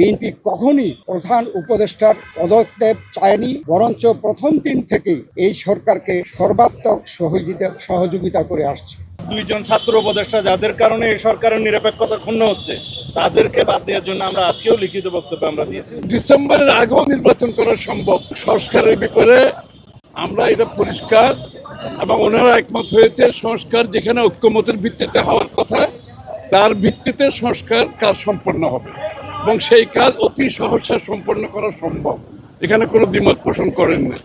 BNP কখনই প্রধান উপদেষ্টার পদক্ষেপ চায়নি বরঞ্চ প্রথম দিন থেকেই এই সরকারকে সর্বাত্মক সহযোগিতা সহযোগিতা করে আসছে। দুইজন ছাত্র উপদেষ্টা যাদের কারণে এই সরকারের নিরপেক্ষতা ক্ষুণ্ণ হচ্ছে তাদেরকে বাদ দেওয়ার জন্য আমরা আজকেও লিখিত বক্তব্য আমরা দিয়েছি। ডিসেম্বরের আগেও নির্বাচন করা সম্ভব। সংস্কারের ব্যাপারে আমরা এটা পরিষ্কার এবং ওনারা একমত হয়েছে সংস্কার যেখানে ঐক্যমতের ভিত্তিতে হওয়ার কথা তার ভিত্তিতে সংস্কার কাজ সম্পন্ন হবে। এবং সেই কাজ অতি সহসা সম্পন্ন করা সম্ভব। এখানে কোনো দ্বিমত পোষণ করেন না।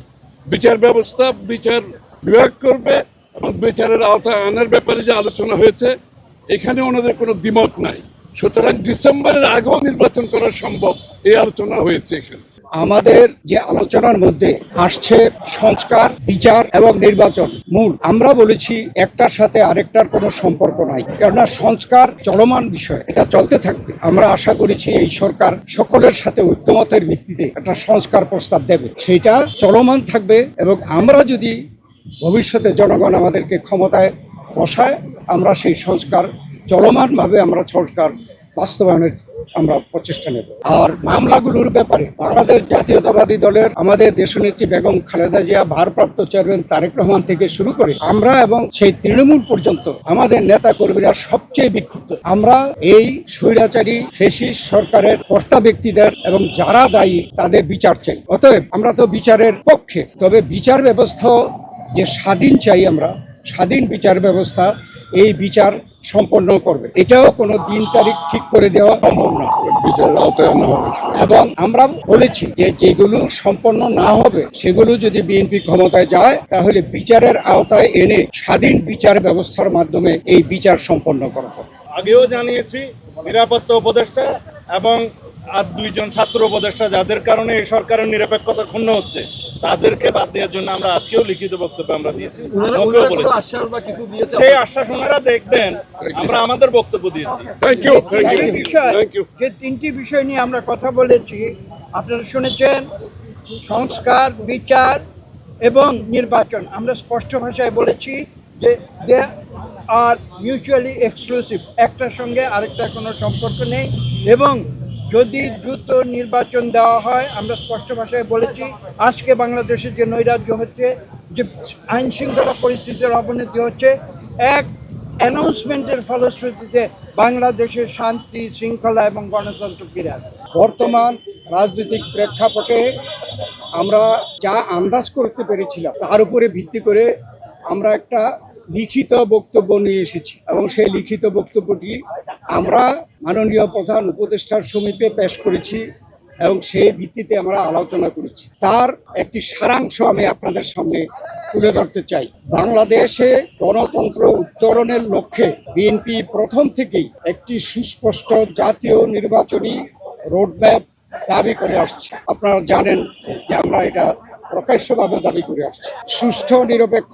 বিচার ব্যবস্থা, বিচার বিভাগ করবে এবং বিচারের আওতায় আনার ব্যাপারে যে আলোচনা হয়েছে, এখানে ওনাদের কোনো দ্বিমত নাই। সুতরাং ডিসেম্বরের আগেও নির্বাচন করা সম্ভব, এই আলোচনা হয়েছে এখানে। আমাদের যে আলোচনার মধ্যে আসছে সংস্কার, বিচার এবং নির্বাচন, মূল। আমরা বলেছি একটার সাথে আরেকটার কোনো সম্পর্ক নাই, কেননা সংস্কার চলমান বিষয়, এটা চলতে থাকবে। আমরা আশা করেছি এই সরকার সকলের সাথে ঐক্যমতের ভিত্তিতে একটা সংস্কার প্রস্তাব দেবে। সেটা চলমান থাকবে এবং আমরা যদি ভবিষ্যতে জনগণ আমাদেরকে ক্ষমতায় বসায়, আমরা সেই সংস্কার চলমানভাবে আমরা সংস্কার বাস্তবায়নের আমরা প্রচেষ্টা নেব। আর মামলাগুলোর ব্যাপারে বাংলাদেশ জাতীয়তাবাদী দলের আমাদের দেশনেত্রী বেগম খালেদা জিয়া, ভারপ্রাপ্ত চেয়ারম্যান তারেক রহমান থেকে শুরু করে আমরা এবং সেই তৃণমূল পর্যন্ত আমাদের নেতা কর্মীরা সবচেয়ে বিক্ষুব্ধ। আমরা এই স্বৈরাচারী ফেসিস সরকারের কর্তা ব্যক্তিদের এবং যারা দায়ী তাদের বিচার চাই। অতএব আমরা তো বিচারের পক্ষে, তবে বিচার ব্যবস্থা যে স্বাধীন চাই আমরা, স্বাধীন বিচার ব্যবস্থা এই বিচার সম্পন্ন করবে। এটাও কোনো দিন তারিখ ঠিক করে দেওয়া সম্ভব না। বিচারের আওতায় আনা হবে এবং আমরা বলেছি যে যেগুলো সম্পন্ন না হবে সেগুলো যদি বিএনপি ক্ষমতায় যায় তাহলে বিচারের আওতায় এনে স্বাধীন বিচার ব্যবস্থার মাধ্যমে এই বিচার সম্পন্ন করা হবে। আগেও জানিয়েছি নিরাপত্তা উপদেষ্টা এবং আর দুইজন ছাত্র উপদেষ্টা যাদের কারণে এই সরকারের নিরপেক্ষতা ক্ষুণ্ণ হচ্ছে। তাদেরকে বাদ দেওয়ার জন্য আমরা আজকেও লিখিত বক্তব্য আমরা দিয়েছি। সেই আশ্বাস ওনারা দেখবেন আমরা আমাদের বক্তব্য দিয়েছি। যে তিনটি বিষয় নিয়ে আমরা কথা বলেছি। আপনারা শুনেছেন সংস্কার বিচার এবং নির্বাচন। আমরা স্পষ্ট ভাষায় বলেছি যে দে আর মিউচুয়ালি এক্সক্লুসিভ। একটার সঙ্গে আরেকটার কোনো সম্পর্ক নেই এবং যদি দ্রুত নির্বাচন দেওয়া হয়, আমরা স্পষ্ট ভাষায় বলেছি, আজকে বাংলাদেশের যে নৈরাজ্য হচ্ছে, যে আইন শৃঙ্খলা পরিস্থিতির অবনতি হচ্ছে, এক অ্যানাউন্সমেন্টের ফলশ্রুতিতে বাংলাদেশের শান্তি, শৃঙ্খলা এবং গণতন্ত্র ফিরে বর্তমান রাজনৈতিক প্রেক্ষাপটে আমরা যা আন্দাজ করতে পেরেছিলাম, তার উপরে ভিত্তি করে আমরা একটা লিখিত বক্তব্য নিয়ে এসেছি এবং সেই লিখিত বক্তব্যটি আমরা মাননীয় প্রধান উপদেষ্টার সমীপে পেশ করেছি এবং সেই ভিত্তিতে আমরা আলোচনা করেছি। তার একটি সারাংশ আমি আপনাদের সামনে তুলে ধরতে চাই। বাংলাদেশে গণতন্ত্র উত্তরণের লক্ষ্যে বিএনপি প্রথম থেকেই একটি সুস্পষ্ট জাতীয় নির্বাচনী রোডম্যাপ দাবি করে আসছে। আপনারা জানেন যে আমরা এটা প্রকাশ্যভাবে দাবি করে আসছে। সুষ্ঠু, নিরপেক্ষ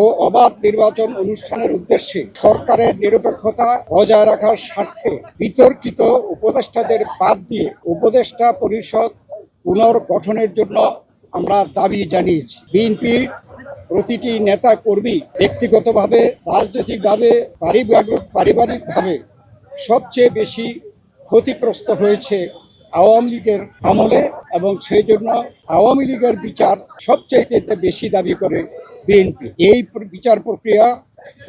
ও অবাধ নির্বাচন অনুষ্ঠানের উদ্দেশ্যে সরকারের নিরপেক্ষতা বজায় রাখার স্বার্থে বিতর্কিত উপদেষ্টাদের বাদ দিয়ে উপদেষ্টা পরিষদ পুনর্গঠনের জন্য আমরা দাবি জানিয়েছি। বিএনপির প্রতিটি নেতা কর্মী ব্যক্তিগতভাবে, রাজনৈতিকভাবে, পারিবারিক, পারিবারিকভাবে সবচেয়ে বেশি ক্ষতিগ্রস্ত হয়েছে আওয়ামী লীগের আমলে এবং সেই জন্য আওয়ামী লীগের বিচার সবচাইতে বেশি দাবি করে বিএনপি। এই বিচার প্রক্রিয়া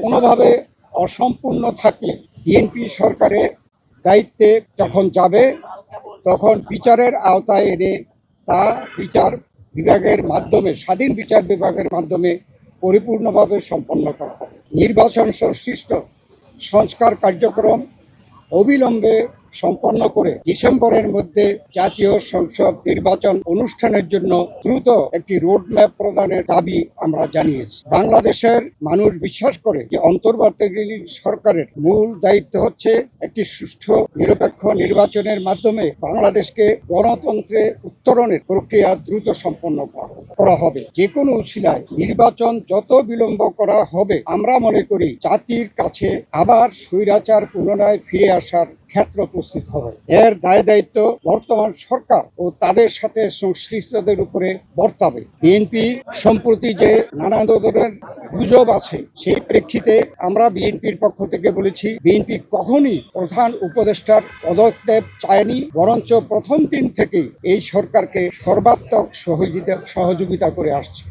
কোনোভাবে অসম্পূর্ণ থাকলে বিএনপি সরকারের দায়িত্বে যখন যাবে, তখন বিচারের আওতায় এনে তা বিচার বিভাগের মাধ্যমে, স্বাধীন বিচার বিভাগের মাধ্যমে পরিপূর্ণভাবে সম্পন্ন করা নির্বাচন সংশ্লিষ্ট সংস্কার কার্যক্রম অবিলম্বে সম্পন্ন করে ডিসেম্বরের মধ্যে জাতীয় সংসদ নির্বাচন অনুষ্ঠানের জন্য দ্রুত একটি রোডম্যাপ প্রদানের দাবি আমরা জানিয়েছি। বাংলাদেশের মানুষ বিশ্বাস করে যে অন্তর্বর্তীকালীন সরকারের মূল দায়িত্ব হচ্ছে একটি সুষ্ঠু, নিরপেক্ষ নির্বাচনের মাধ্যমে বাংলাদেশকে গণতন্ত্রে উত্তরণের প্রক্রিয়া দ্রুত সম্পন্ন করা- হবে। যে কোনো উশিলায় নির্বাচন যত বিলম্ব করা হবে, আমরা মনে করি জাতির কাছে আবার স্বৈরাচার পুনরায় ফিরে আসার ক্ষেত্র উপস্থিত হবে। এর দায় দায়িত্ব বর্তমান সরকার ও তাদের সাথে সংশ্লিষ্টদের উপরে বর্তাবে। বিএনপি সম্প্রতি যে নানা ধরনের গুজব আছে, সেই প্রেক্ষিতে আমরা বিএনপির পক্ষ থেকে বলেছি, বিএনপি কখনই প্রধান উপদেষ্টার পদক্ষেপ চায়নি, বরঞ্চ প্রথম দিন থেকে এই সরকারকে সর্বাত্মক সহযোগিতা সহযোগিতা করে আসছে।